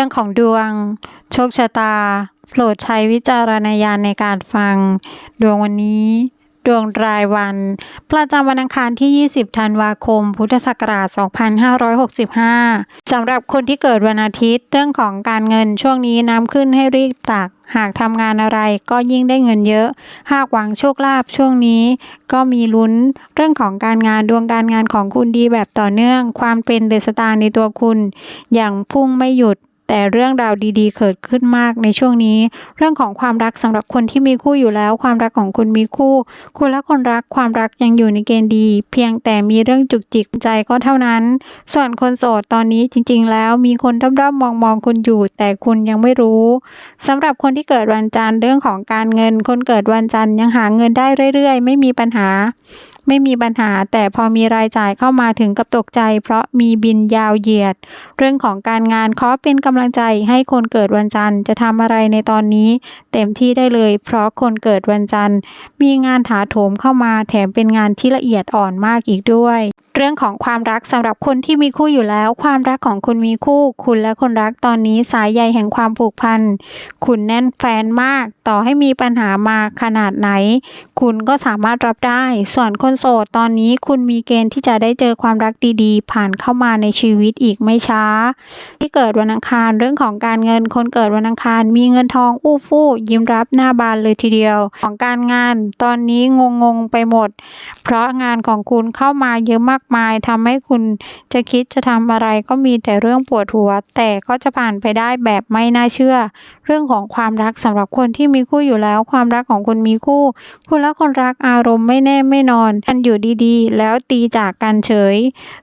รื่องของดวง โชคชะตา โปรดใช้วิจารณญาณในการฟัง ดวงวันนี้ ดวงรายวัน ประจำวันอังคารที่ 20 ธันวาคม พุทธศักราช 2565 สำหรับคนที่เกิดวันอาทิตย์ เรื่องของการเงินช่วงนี้น้ำขึ้นให้รีบตัก หากทำงานอะไรก็ยิ่งได้เงินเยอะ หากหวังโชคลาภช่วงนี้ ก็มีลุ้นเรื่องของการงานดวงการงานของคุณดีแบบต่อเนื่อง ความเป็นเดอะสตาร์ในตัวคุณ อย่างพุ่งไม่หยุด แต่เรื่องราวดีๆ เกิดขึ้นมากในช่วงนี้ เรื่องของความรักสำหรับคนที่มีคู่อยู่แล้ว ความรักของคุณมีคู่ คุณและคนรักความรักยังอยู่ในเกณฑ์ดี เพียงแต่มีเรื่องจุกจิกใจก็เท่านั้น ส่วนคนโสดตอนนี้จริง ๆ แล้วมีคนด้อมๆมองๆคุณอยู่ แต่คุณยังไม่รู้สำหรับคนที่เกิดวันจันทร์เรื่องของการเงิน คนเกิดวันจันทร์ยังหาเงินได้เรื่อย ๆ ไม่มีปัญหา ไม่มีปัญหา แต่พอมีรายจ่ายเข้ามาถึงกับตกใจ เพราะมีบินยาวเหยียด เรื่องของการงานขอเป็นกำลังใจให้คนเกิดวันจันทร์จะทำอะไรในตอนนี้ เต็มที่ได้เลย เพราะคนเกิดวันจันทร์ มีงานถาโถมเข้ามาแถมเป็นงานที่ละเอียดอ่อนมากอีกด้วย เรื่องของความรักสำหรับคนที่มีคู่อยู่แล้ว ความรักของคุณมีคู่ คุณและคนรักตอนนี้สายใยแห่งความผูกพันคุณแน่นแฟนมาก ต่อให้มีปัญหามาขนาดไหน คุณก็สามารถรับได้ ส่วนคนโสดตอนนี้คุณมีเกณฑ์ที่จะได้เจอความรักดีๆ ผ่านเข้ามาในชีวิตอีกไม่ช้า ที่เกิดวันอังคารเรื่องของการเงินคนเกิดวันอังคารมีเงินทองอู้ฟู่ยิ้มรับหน้าบานเลยทีเดียว ของการงานตอนนี้งงๆไปหมด เพราะงานของคุณเข้ามาเยอะมากมายทำให้คุณจะคิดจะทำอะไรก็มีแต่เรื่องปวดหัว แต่ก็จะผ่านไปได้แบบไม่น่าเชื่อ เรื่องของความรักสำหรับคนที่มีคู่อยู่แล้ว ความรักของคุณมีคู่ คุณและคนรักอารมณ์ไม่แน่ไม่นอนกันอยู่ดีๆ แล้วตีจากกันเฉย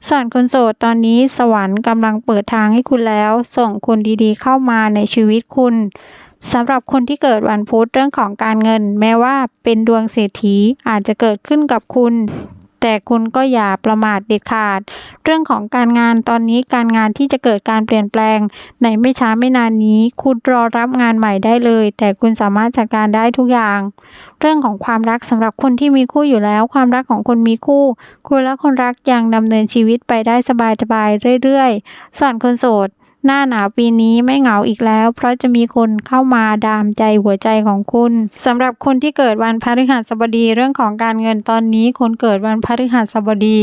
ส่วนคนโสดตอนนี้สวรรค์กำลังเปิดทางให้คุณแล้ว ส่งคนดีๆ เข้ามาในชีวิตคุณสำหรับคนที่เกิดวันพุธเรื่องของการเงิน แม้ว่าเป็นดวงเศรษฐีอาจจะเกิดขึ้นกับคุณ แต่คุณก็อย่าประมาทเด็ดขาด เรื่องของการงานตอนนี้การงานที่จะเกิดการเปลี่ยนแปลง ในไม่ช้าไม่นานนี้ คุณรอรับงานใหม่ได้เลย แต่คุณสามารถจัดการได้ทุกอย่าง เรื่องของความรักสำหรับคนที่มีคู่อยู่แล้ว ความรักของคนมีคู่ คุณและคนรักยังดำเนินชีวิตไปได้สบายๆเรื่อย ๆ ส่วนคนโสด หน้าหนาวปีนี้ไม่เหงาอีกแล้ว เพราะจะมีคนเข้ามาดามใจหัวใจของคุณสำหรับคนที่เกิดวันพฤหัสบดีเรื่องของการเงินตอนนี้คนเกิดวันพฤหัสบดี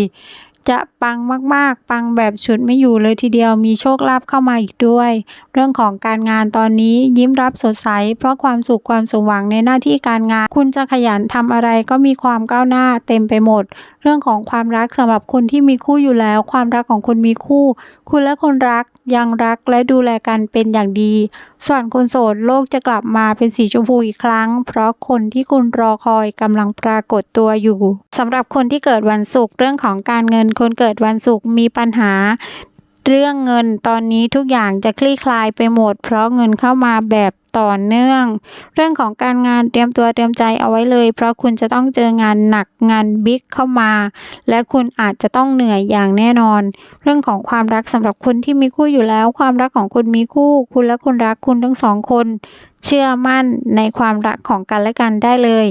จะปังมากๆ ปังแบบฉุดไม่อยู่เลยทีเดียวมีโชคลาภเข้ามาอีกด้วย เรื่องของการงานตอนนี้ยิ้มรับสดใส เพราะความสุขความสมหวังในหน้าที่การงาน คุณจะขยันทำอะไรก็มีความก้าวหน้าเต็มไปหมด เรื่องของความรักสำหรับคนที่มีคู่อยู่แล้ว ความรักของคนมีคู่ คุณและคนรักยังรักและดูแลกันเป็นอย่างดี ส่วนคนโสดโลกจะกลับมาเป็นสีชมพูอีกครั้ง เพราะคนที่คุณรอคอยกำลังปรากฏตัวอยู่สำหรับคนที่เกิดวันศุกร์เรื่องของการเงินคนเกิดวันศุกร์มีปัญหาเรื่องเงินตอนนี้ทุกอย่างจะคลี่คลายไปหมด เพราะเงินเข้ามาแบบต่อเนื่อง เรื่องของการงานเตรียมตัวเตรียมใจเอาไว้เลย เพราะคุณจะต้องเจองานหนักงานบิ๊กเข้ามา และคุณอาจจะต้องเหนื่อยอย่างแน่นอน เรื่องของความรักสำหรับคนที่มีคู่อยู่แล้ว ความรักของคุณมีคู่ คุณและคนรักคุณทั้งสองคน เชื่อมั่นในความรักของกันและกันได้เลย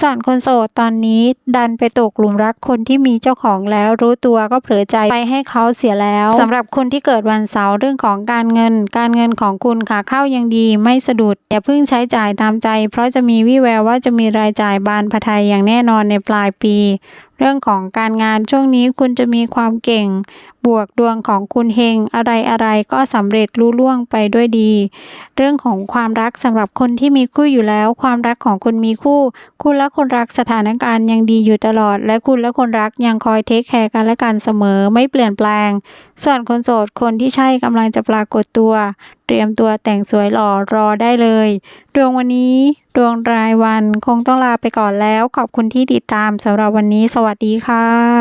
ส่วนคนโสดตอนนี้ดันไปตกหลุมรักคนที่มีเจ้าของแล้วรู้ตัวก็เผลอใจไปให้เขาเสียแล้วสำหรับคนที่เกิดวันเสาร์เรื่องของการเงิน การเงินของคุณขาเข้ายังดีไม่สะดุดอย่าเพิ่งใช้จ่ายตามใจ เพราะจะมีวี่แววว่าจะมีรายจ่ายบานพทัยอย่างแน่นอนในปลายปี เรื่องของการงานช่วงนี้คุณจะมีความเก่ง บวกดวงของคุณเฮงอะไรอะไรก็สำเร็จลุล่วงไปด้วยดี เรื่องของความรักสำหรับคนที่มีคู่อยู่แล้ว ความรักของคุณมีคู่ คุณและคนรักสถานการณ์ยังดีอยู่ตลอด และคุณและคนรักยังคอยเทคแคร์กันและกันเสมอไม่เปลี่ยนแปลง ส่วนคนโสดคนที่ใช่กำลังจะปรากฏตัว เตรียมตัวแต่งสวยหล่อรอได้เลย ดวงวันนี้ ดวงรายวันคงต้องลาไปก่อนแล้ว ขอบคุณที่ติดตามสำหรับวันนี้ สวัสดีค่ะ